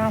ના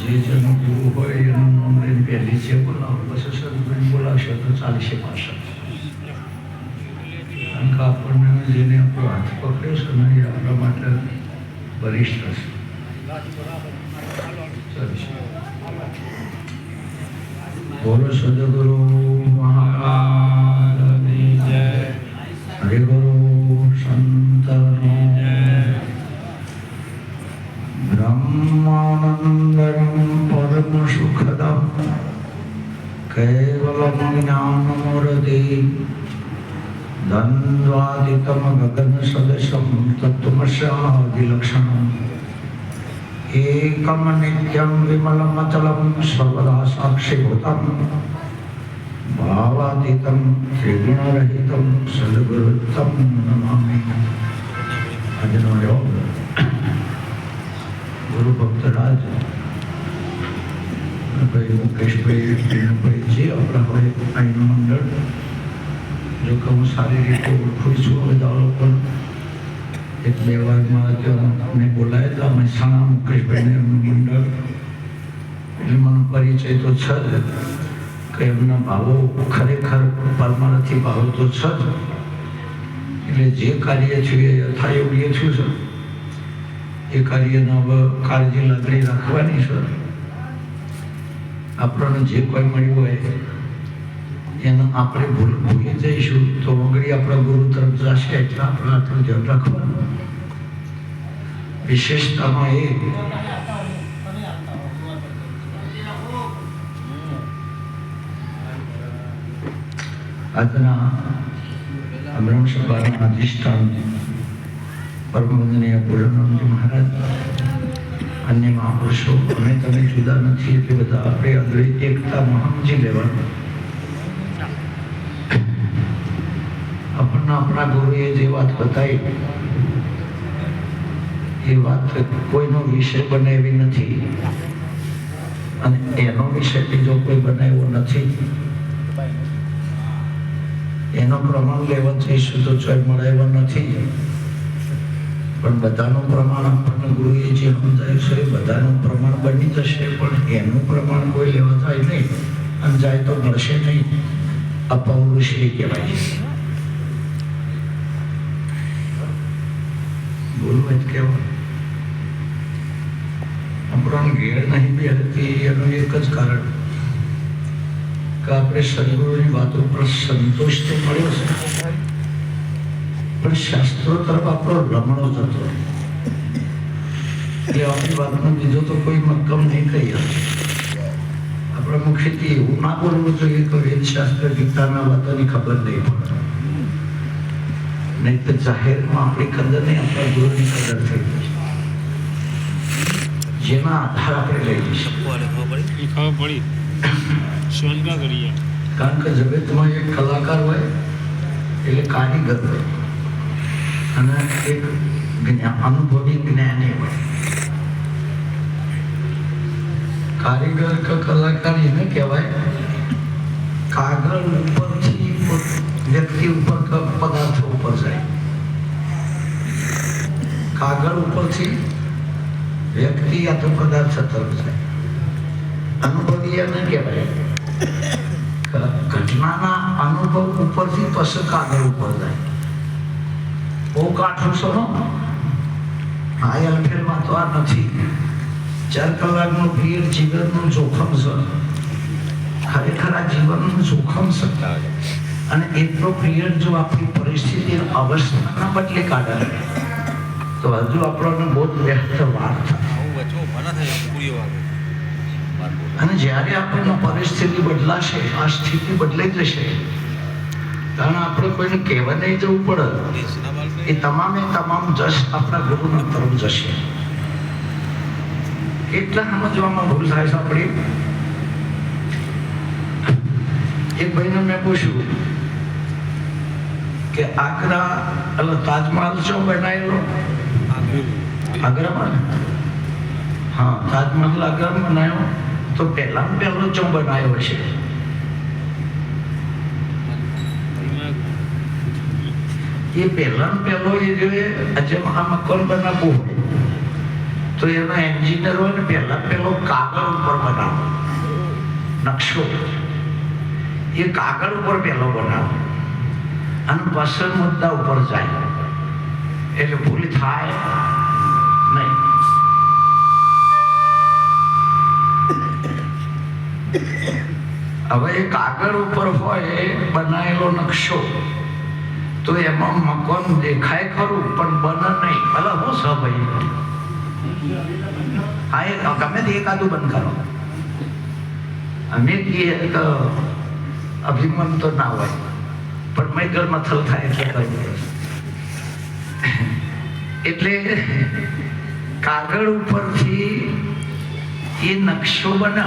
જે જેનો હોય એનું નામ લઈને પહેલી છે બોલાવો પછી સદગુરુ બોલાવશે તો ચાલશે પાછળ કારણ કે આપણને જેને આપણો હાથ પકડ્યો છે ને એ આપણા માટે વરિષ્ઠ છે. ચાલશે બોલો સદગુરુ મહારાજની એકમ નિત્યમ વિમલમ અચલમ સર્વદા સાક્ષીભૂતમ ભાવાતીતમ ત્રિગુણરહિતમ સદગુરુત્તમ નમામિ આજનો યોગ ગુરુ ભક્તરાજ ભાઈ મુકેશભાઈ ભાઈ જે આપણા હોય અહીંનું મંડળ જો કે હું સારી રીતે ઓળખું છું બધા પણ એક બે વાર મારા મેં બોલાય તો અમે મહેસાણા મુકેશભાઈને એમનું મંડળ. એટલે મને પરિચય તો છે જ. કે એમના ભાવો ખરેખર પરમાનથી ભાવો તો છે જ. એટલે જે કાર્ય છે એ યથાયોગ્ય છું. સર એ કાર્યનો હવે કાળજી લાગણી રાખવાની સર આપણને જે કોઈ મળ્યું હોય એને આપણે ભૂલ ભૂલી જઈશું તો વગડી આપણા ગુરુ તરફ જશે એટલે આપણે આટલું ધ્યાન રાખવાનું. વિશેષતામાં એ આજના બ્રહ્મસભાના અધિષ્ઠાન પરમવંદનીય પૂર્ણાનંદજી મહારાજ, અન્ય મહાપુરુષો, અમે તમે જુદા નથી એટલે બધા આપણે અદ્વૈત એકતા સમજી લેવાનું. આપણને આપણા ગુરુએ જે વાત બતાવી, એ વાત કોઈનો વિષય બને એવી નથી. અને એનો વિષય બીજો કોઈ બનાવ્યો નથી. એનો પ્રમાણ લેવા જઈશું તો ચોય મળે નથી. પણ બધાનું પ્રમાણ આપણને ગુરુએ જે સમજાયું છે, બધાનું પ્રમાણ બની જશે, પણ એનું પ્રમાણ કોઈ લેવા જાય નહીં. અને જાય તો મળશે નહીં. એ કહેવાય બોલવું જ કહેવાય આપણને ઘેર નહીં બે હતી એનું એક જ કારણ કે આપણે સદગુરુની વાતો પર સંતોષ તો મળ્યો છે. પણ શાસ્ત્રો તરફ આપણો રમણો જતો એટલે આપણી વાતનો બીજો તો કોઈ મક્કમ નહીં કહી શકે. આપણા મુખેથી એવું ના બોલવું જોઈએ તો વેદ શાસ્ત્ર ગીતાના વાતોની ખબર નહીં પડે. નહીં તો જાહેરમાં આપણી કદર નહીં આપણા ગુરુની કદર થઈ જશે જેના આધાર આપણે લઈ જઈશું ખબર પડી? શોનકા કરીએ? કારણ કે જગતમાં એક કલાકાર હોય એટલે કારીગર હોય. અને એક અનુભવી જ્ઞાની હોય. કારીગર કે કલાકાર એને કહેવાય કાગળ ઉપરથી વ્યક્તિ ઉપર પદાર્થો ઉપર જાય. કાગળ ઉપરથી વ્યક્તિ તો પદાર્થ તરફ જાય અનુભવી એને કહેવાય. ઘટનાના અનુભવ ઉપરથી પછી કાગળ ઉપર જાય. બહુ કાઠું છો આ એલફેલમાં તો આ નથી. ચાર કલાકનું પીરિયડ જીવનનું જોખમ છે. ખરેખર આ જીવનનું જોખમ છે. અને એપ્રોપ્રિયટ જો આપણી પરિસ્થિતિ અવસ્થાના બદલે કાઢે. તો હજુ આપણને બહુ વ્યસ્ત વાર અને જ્યારે આપણને પરિસ્થિતિ બદલાશે, આ સ્થિતિ બદલાઈ જશે, કારણ આપણે કોઈને કહેવા નહીં જવું પડે. એ તમામે તમામ જશ આપણા ગુરુના તરફ જશે. એટલા સમજવામાં ભૂલ થાય છે આપણી. એક ભાઈને મેં પૂછ્યું કે આગ્રા એટલે તાજમહલ શું બનાવેલો? આગ્રામાં હા, તાજમહલ આગળ બનાવ્યો. તો પહેલા પહેલો ચો બનાવ્યો છે એ પહેલા પહેલો એ જોઈએ જેમ આ મકાન બનાવવું તો એનો એન્જિનિયર હોય ને પહેલા પહેલો કાગળ ઉપર બનાવો. નકશો. એ કાગળ ઉપર પહેલો બનાવો. અને પસંદ મુદ્દા ઉપર જાય. એટલે ભૂલ થાય નહીં. હવે કાગળ ઉપર હોય બનાવેલો નકશો, તો એમાં મકાન દેખાય ખરું, પણ બને નહીં. ભલે હું સ ભાઈ? હા, એ ગમે તે એકાદું બંધ કરો. અમે કહીએ તો અભિમાન તો ના હોય. મેં ઘરમાં થલ થાય એટલે કહ્યું એટલે કાગળ ઉપરથી એ નકશો બને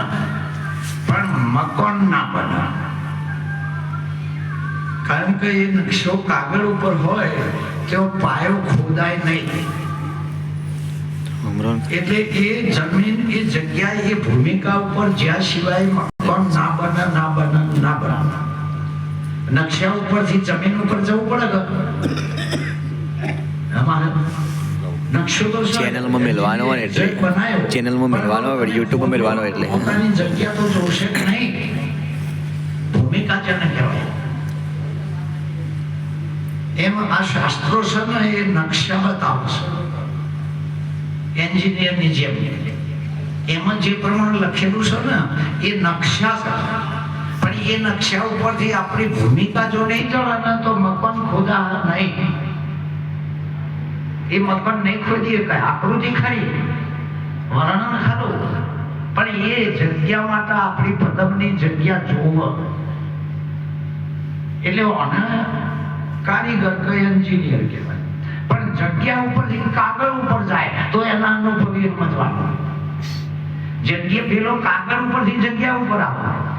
પણ મકાન ના બને કારણ કે એ નકશો કાગળ ઉપર હોય તો પાયો ખોદાય નહીં. એટલે એ જમીન એ જગ્યા એ ભૂમિકા ઉપર જ્યાં સિવાય મકાન ના બને ના બને ના બને નકશા ઉપરથી જમીન ઉપર જવું પડે અમારે. ચેનલમાં મેલવાનો હોય એટલે. ચેનલમાં મેલવાનો હોય, યુટ્યુબમાં મેલવાનો એટલે. પોતાની જગ્યા તો જોશે નહીં. ભૂમિકા જેને કહેવાય. એમ આ શાસ્ત્રો છે ને એ નકશા બતાવશે એન્જિનિયરની જેમ. એમાં જે પ્રમાણે લખેલું છે ને એ નકશા છે. એ નકશા ઉપરથી આપણી ભૂમિકા જો નહીં ચડે તો મકાન ખોદા નહીં. એ મકાન નહીં ખોદી કઈ આકૃતિ ખરી. વર્ણન ખરું. પણ એ જગ્યા માટે આપણી પદમની જગ્યા જોવ. એટલે ઓને કારીગર કે એન્જિનિયર કહેવાય. પણ જગ્યા ઉપરથી કાગળ ઉપર જાય તો એના અનુભવી સમજવાનું. જગ્યા પેલો કાગળ ઉપરથી જગ્યા ઉપર આવે.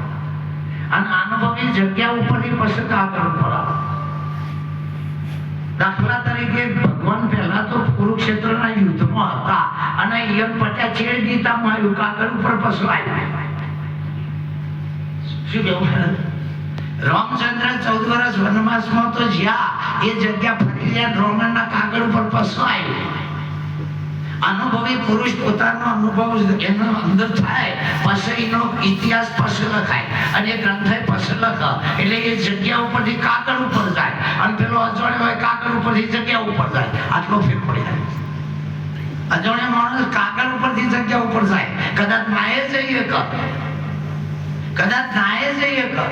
અને અનુભવી જગ્યા ઉપરથી પછી કાગળ ઉપર દાખલા તરીકે ભગવાન પહેલા તો કુરુક્ષેત્રના યુદ્ધમાં હતા અને યમ પટ્યા છેડ ગીતા માર્યું કાગળ ઉપર પસવાય શું કેવું રામચંદ્ર ચૌદ વર્ષ વનવાસમાં તો જ્યાં એ જગ્યા ફરી ગયા રોમનના કાગળ ઉપર પસવાય અનુભવી પુરુષ પોતાનો અનુભવ એનો અંદર થાય પછી એનો ઇતિહાસ પછી લખાય અને ગ્રંથ પછી લખ એટલે એ જગ્યા ઉપરથી કાગળ ઉપર જાય અને પેલો અજાણ્યો હોય કાગળ ઉપરથી જગ્યા ઉપર જાય. આટલો ફેર પડી જાય. અજાણ્યો માણસ કાગળ ઉપરથી જગ્યા ઉપર જાય. કદાચ નાએ જઈએ કર કદાચ નાયે જઈએ કર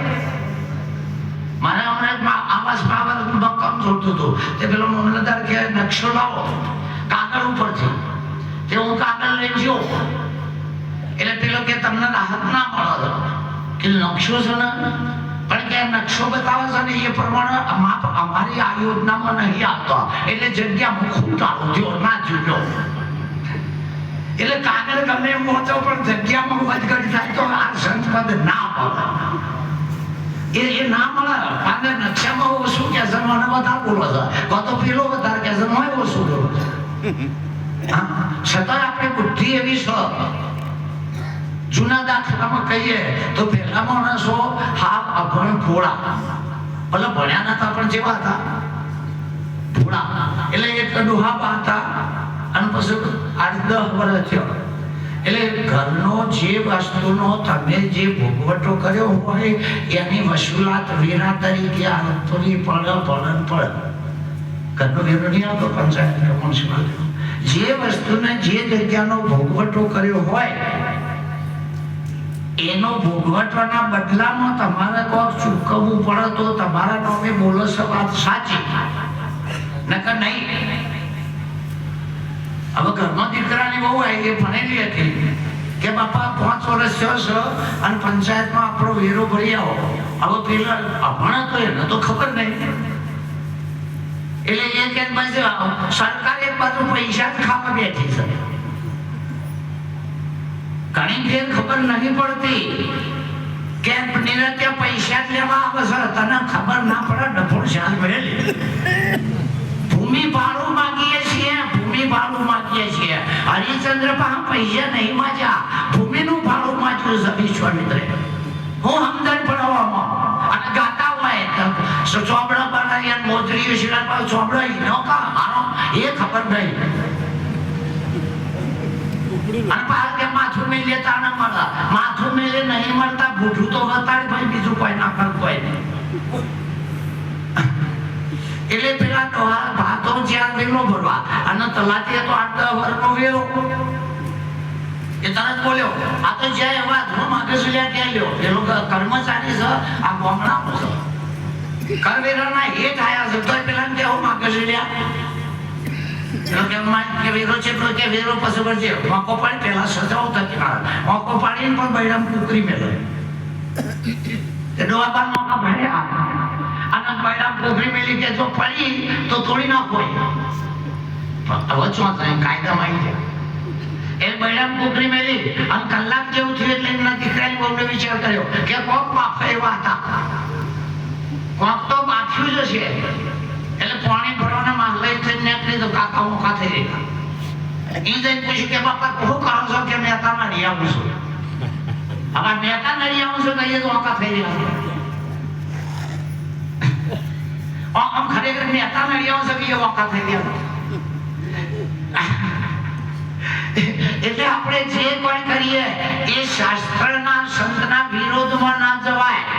મારે હમણાં આવાસ બાબતમાં કામ જોતું હતું. તે પેલો મામલતદાર કે નકશો લાવો. કાગળ ઉપરથી. તે હું કાગળ લેજો એટલે પેલો કે તમને રાહત ના મળે કે નકશો છે ને, પણ કે નકશો બતાવે છે ને, એ પ્રમાણે માપ અમારી આ યોજનામાં નહીં આવતો. એટલે જગ્યા હું ટાળું. થયો ના જોયો એટલે કાગળ ગમે એમ પહોંચો પણ જગ્યામાં વધઘટ થાય તો આ સંતપદ ના મળે. એ એ ના મળે. કાગળ નકશામાં ઓછું કે છે મને વધારે બોલો છે. તો પેલો વધારે કે છે મને ઓછું બોલો છે. છતાં આપણે બુદ્ધિ એવી છે. જૂના દાખલામાં કહીએ તો પહેલા માણસો હા અભણ ભોળા. ભલે ભણ્યા નતા, પણ જેવા હતા. ભોળા. એટલે એક ડોહાબા હતા. અને પછી આઠ દસ વર્ષ થયો. એટલે ઘરનો જે વસ્તુનો તમે જે ભોગવટો કર્યો હોય, એની વસુલાત વેરા તરીકે આવતી પણ પડે પણ. ઘરનો વેરો નહીં આવતો પંચાયત મ્યુનિસિપાલિટી જે વસ્તુને જે જગ્યાનો ભોગવટો કર્યો હોય, એનો ભોગવટવાના બદલામાં તમારે કોક ચૂકવવું પડે તો તમારા નામે બોલો છો વાત સાચી. નકર નહીં. હવે ઘરમાં દીકરાની બહુ આવી એ ભણેલી હતી. કે બાપા, પાંચ વર્ષ થયો છો અને પંચાયતમાં આપણો વેરો ભરી આવો. હવે પેલા અભણ તો એને તો ખબર નહીં. એટલે એ કે એક બાજુ પૈસા જ ખાવા બેઠી છે. ઘણી ફેર ખબર નહીં પડતી કે નિરત્ય પૈસા જ લેવા આવે છે. તને ખબર ના પડે ડફોડ શાલ ભરેલી. ભૂમિ ભાડું માંગીએ છીએ, ભૂમિ ભાડું માગીએ છીએ. હરિચંદ્ર પા પૈસા નહીં માજ્યા ભૂમિનું ભાડું માગ્યું છે વિશ્વામિત્રે હું હમદર્દ પડાવવામાં અને સો- ચોપડા બનાવી મોજરીઓ શિરાળ પર ચોપડા ઈનો કા? મારો એ ખબર નહીં. એટલે પેલા જ્યાં ભરવા. અને તલાટીએ તો આઠ દસ વર્ષનો વેલો એ તરત બોલ્યો, આ તો જ્યાં એવા ધર્મ ત્યાં લ્યો? ક- કર્મચારી છે, આ ગામડાનો કરવેરાના હેઠ આયા છે. તોય પેલા કે માં કે વેરો છે, પેલો કે મેલે. તે તો એ. બૈરામ કુકરી મેલી અને કલાક જેવું થયું એટલે એમના દીકરાએ વિચાર કર્યો કે કોક બાપ એવા હતા. કોક તો બાફ્યું જ એટલે પાણી ભરવાના માહલે થઈને નીકળી તો કાકા મોકા થઈ રહ્યા જઈને પૂછ્યું કે, બાપા શું કરો છો? કે મહેતા નડી આવું છું. હવે મહેતા નડી આવું છું, કહીએ તો મોકા થઈ રહ્યા આમ ખરેખર મહેતા નડી આવું છું, કહીએ એ મોકા થઈ રહ્યા એટલે આપણે જે કોઈ કરીએ, એ શાસ્ત્રના સંતના વિરોધમાં ના જવાય.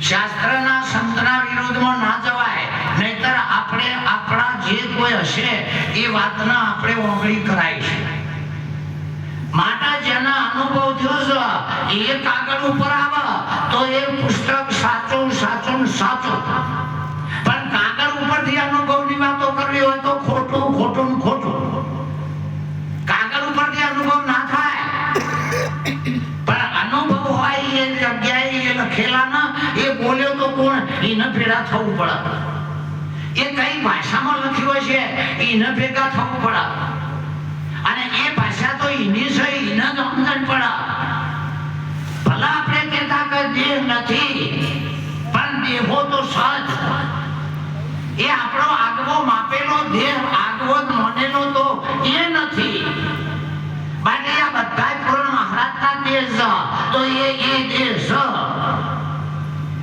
શાસ્ત્રના સંતના વિરોધમાં ના જવાય. નહીતર આપણે આપણા જે કોઈ હશે, એ વાતના આપણે ઓગળી કરાઈશું માટે જેના અનુભવ થયો છે એ કાગળ ઉપર આવે, તો એ પુસ્તક સાચું સાચું સાચું. પણ કાગળ ઉપરથી અનુભવની વાતો કરવી હોય તો ખોટું ખોટું ખોટું. એને ભેગા થવું પડે. એ કઈ ભાષામાં લખ્યું હશે એને ભેગા થવું પડે. અને એ ભાષા તો એની છે એને જ સમજણ પડે. ભલા આપણે કહેતા કે દેહ નથી, પણ દેહો તો સજ. એ આપણો આગવો માપેલો દેહ, આગવો માનેલો તો એ નથી. બાકી આ બધા પૂર્ણ મહારાજના દેહ તો એ એ દેહ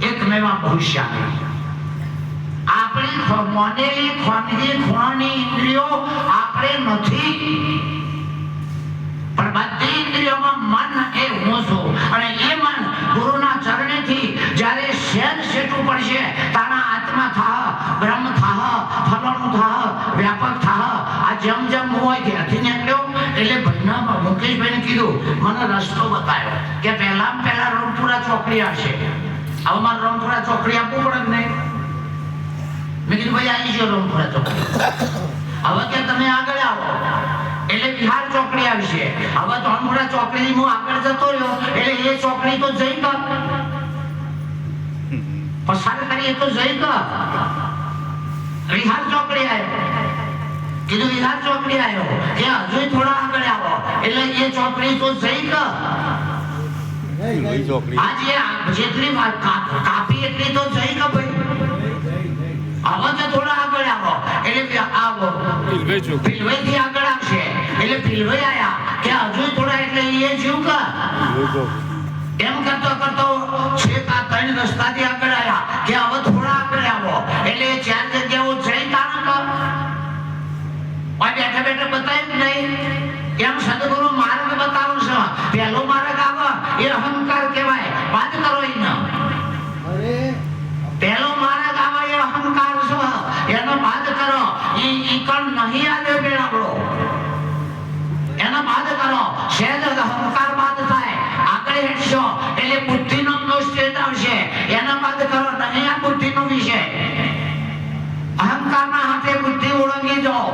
એકમેવા ભવિષ્ય આપણી મનેલી માનેલી ખોણની ઇન્દ્રિયો આપણે નથી. પણ બધી ઇન્દ્રિયોમાં મન એ હું છું અને એ મન ગુરુના ચરણેથી જ્યારે શેન સેટું પડશે તારા આત્મા થાહ, બ્રહ્મ થાહ, ફલણું થાહ, વ્યાપક થાહ. આ જેમ જેમ હું હોય ત્યાંથી નીકળ્યો, એટલે ભાઈના મુકેશભાઈને કીધું, મને રસ્તો બતાવ્યો કે પહેલા પહેલા રણપુરા ચોકડી આવશે. હવે મારે રણપુરા ચોકડી આપવું પડે ને મેં કીધું, ભાઈ આવી ગયો રંગપુરા ચોકડી. હવે કે તમે આગળ આવો. એટલે બિહાર ચોકડી આવશે. હવે તો રંગપુરા ચોકડી હું આગળ જતો રહ્યો. એટલે એ ચોકડી તો જઈ કર પસાર કરી એ તો જઈ કર બિહાર ચોકડી આવ્યો કીધું, બિહાર ચોકડી આવ્યો કે હજુ થોડા આગળ આવો. એટલે એ ચોકડી તો જઈ કર આજે જેટલી કાપી એટલી તો જઈ કે ભાઈ? હવે તો થોડા આગળ આવો. એટલે આવો. ભીલભાઈ ચોક ભીલવાઈથી આગળ આવશે. એટલે ભીલવાઈ આયા કે હજુ થોડા એટલે એ જીવ કા એમ કરતો કરતો છેક આ ત્રણ રસ્તાથી આગળ આયા કે હવે થોડા આગળ આવો. એટલે ચાર જગ્યાઓ જઈ કારણ કર બેઠા બેઠા બતાવ્યું નહીં? એમ સદગુરુ માર્ગ બતાવું છે પહેલો માર્ગ આવે એ અહંકાર કહેવાય વાત કરો એને પહેલો માર્ગ આવે એ અહંકાર છે એનો બાદ કરો ઈ ઈ કણ નહીં આવ્યો બેન આપણો એનો બાદ સહેજ અહંકાર બાદ થાય. આગળ હેઠશો એટલે બુદ્ધિનો દોષ આવશે. એના બાદ કરો નહીં આ બુદ્ધિનો વિષય. અહંકારના હાથે બુદ્ધિ ઓળંગી જાઓ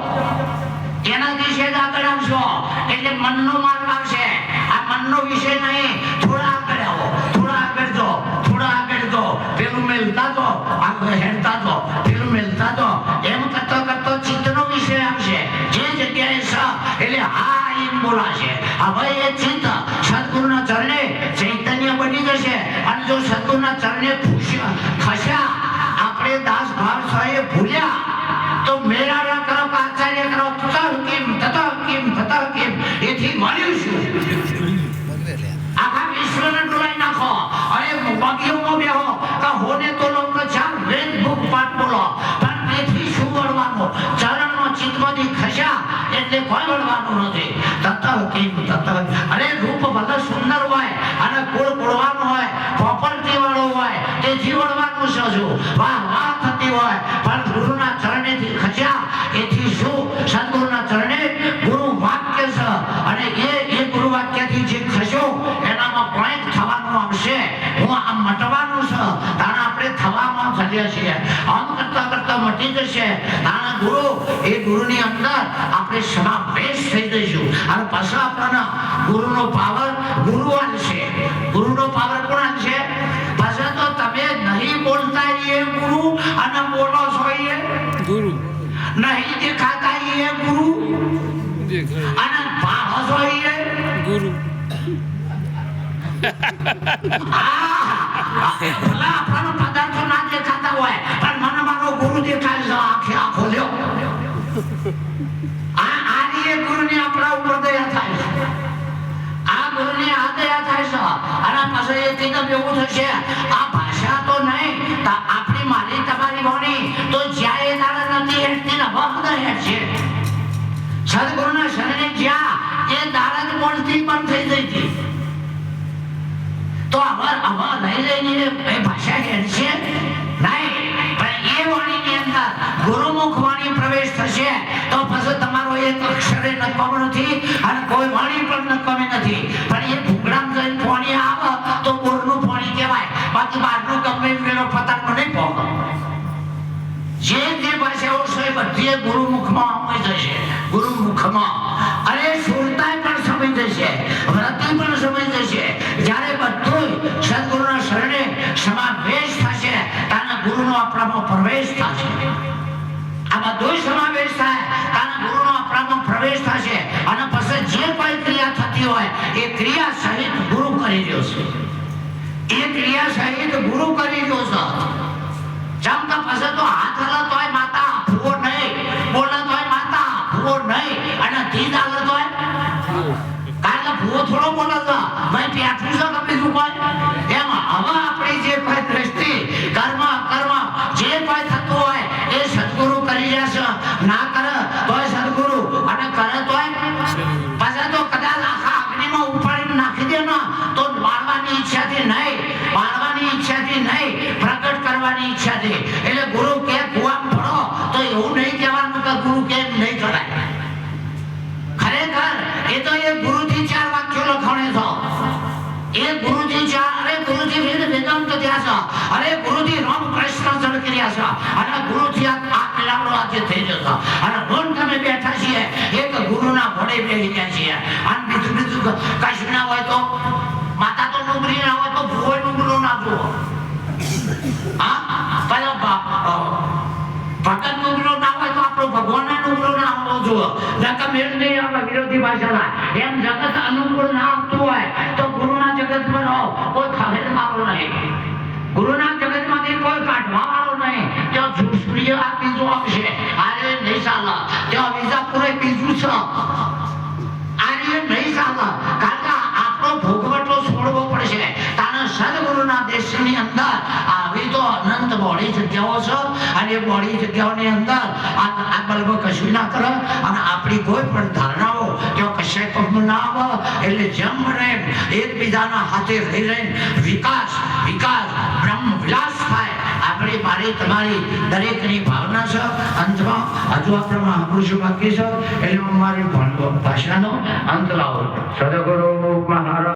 એના સહેજ આગળ આવશો. એટલે મનનો માર્ગ આવશે. આ મનનો વિષય નહીં. થોડા આગળ આવો. થોડા આગળ જો. થોડા આગળ જો. પેલું મેલતા જો. આગળ હેડતા જો. પેલું મેલતા જો. એમ કરતો કરતો ચિત્તનો વિષય આવશે. જે જગ્યાએ સ, એટલે હા એમ બોલાશે. હવે ચિત્ત સદગુરુના ચરણે ચૈતન્ય બની જશે. અને જો સદગુરુના ચરણે ખસ્યા, આપણે દાસ ભાવ સ્વાએ ભૂલ્યા, તો મેરા ના કરો આચાર્ય કરો. તતઃ કિમ તતઃ કિમ તતઃ કિમ. એથી મળ્યું શું? આખા વિશ્વને ડોલાઈ નાખો. અરે બગીઓમાં બેહો. તો હોને તો લોકો જામ વેદ બુક પાઠ બોલો. પણ તેથી શું વળવાનું? ચરણમાં ચિત્તમાંથી ખસ્યા, એટલે કોઈ તત અરે રૂપ ભલે સુંદર હોય અને કુળ કુળવાનું હોય પ્રોપર્ટી વાળો હોય, તે જીવડવાનું છે હજુ. વાહ વાહ થતી હોય. પણ ગુરુના ચરણેથી ખચ્યા. એથી શું? સદગુરુના ચરણે ગુરુ વાક્ય છે. અને એ એ ગુરુ વાક્યથી જે ખસ્યો, એનામાં પોઈન્ટ થવાનું આવશે હું આમ મટવાનું છે. તાણે આપણે થવામાં થઈએ છીએ. આમ કરતા મટી જશે. તાણે ગુરુ એ ગુરુની અંદર આપણે સમાવેશ થઈ જઈશું. અને પાછા આપણને ગુરુનો પાવર ગુરુ આલશે ગુરુનો પાવર કોણ આલશે પાછા તો તમે નહીં બોલતા એ ગુરુ અને બોલો છો એ? ગુરુ. નહીં દેખાતા એ ગુરુ? અને ભાવ છો એ? ગુરુ. ભલા પાછળ એ થશે આ ભાષા તો નહીં, તો આપણી મારી તમારી વાણી. તો જ્યાં એ દાડા નથી હેઠતી ને વખત હેઠશે સદગુરુના શરણે જ્યાં, એ દાડા બોલતી બંધ થઈ જઈ હતી તો અમર અમર લઈ એ ભાષા હેડશે? નહીં, પણ એ વાણીની અંદર ગુરુમુખ વાણી પ્રવેશ થશે, તો પછી તમારો એક અક્ષરે નકામો નથી અને કોઈ વાણી પણ નકામી નથી. પણ એ ભૂગડામ જઈને વાણી આવે, તો ગમે પેલો પતંગ નહીં પહોંચો જે જે ભાષાઓ છે બધી ગુરુમુખમાં સમય જશે. ગુરુમુખમાં. અને સુરતાય પણ સમય જશે. વ્રતિ પણ સમય જશે. જ્યારે બધું સદગુરુના શરણે સમાવેશ થશે, તાના ગુરુનો આપણામાં પ્રવેશ થશે. આ બધું સમાવેશ થાય, તાના ગુરુનો આપણામાં પ્રવેશ થશે. અને પછી જે કોઈ ક્રિયા થતી હોય, એ ક્રિયા સહિત ગુરુ કરી રહ્યો છે એ ક્રિયા સહિત ગુરુ કરી રહ્યો છે. જેમ કે પછી તો હાથ હલા તોય માતા ભૂવો નહીં. બોલે તોય માતા ભૂવો નહીં. અને ધીજ હાલે તોય કારણ કે ભૂવો થોડો બોલે છે મેં પેઠું છે કે બીજું કોઈ એમ હવે આપણી જે કોઈ દ્રષ્ટિ કર્મ કર્મ જે કોઈ થતું હોય એ સદગુરુ કરી છે. ના કરે તોય સદગુરુ. અને કરે તોય? પાછા તો કદાચ આખા અગ્નિમાં ઉપાડીને નાખી દે ને તો મારવાની ઈચ્છાથી નહીં. પ્રગટ ઈચ્છા છે. એટલે ગુરુ કે કુવામ ભણો. તો એવું નહીં કહેવાનું કે ગુરુ કેમ નહીં કરાય ખરેખર એ તો એ ગુરુજી ચાર વાક્યો લખાણે છો. એ ગુરુજી ચાર, અરે ગુરુજી વેદ વેદાંત ત્યાં છો. અરે ગુરુજી રામ કૃષ્ણ જળ કર્યા છે. અને ગુરુજી આ આ આજે થઈ જતો અને રોજ તમે બેઠા છીએ, એક ગુરુના ભણે બેસી ગયા છીએ. અને બીજું બીજું કશું ના હોય તો, માતા તો ડુંગળી ના હોય તો ભૂવો ડુંગળો ના જુઓ. ભ- અ, ભગત ડુંગળો ના હોય તો આપણો ભગવાન ના હોવો વિરોધી ના આ બીજું આવશે એ મોડી જગ્યાઓની અંદર આ બલ્બ કશું ના કરે અને આપણી કોઈ પણ ધારણાઓ કે કશે પગનું ના આવે, એટલે જમ બને એકબીજાના હાથે રહી રહીને વિકાસ વિકાસ, બ્રહ્મ વિલાસ થાય. આપણી મારી તમારી દરેકની ભાવના છે. અંતમાં હજુ આપણે મહાપુરુષો બાકી છે? એટલે હું મારી ભાષાનો અંત લાવું સદગુરુ મહારાજ.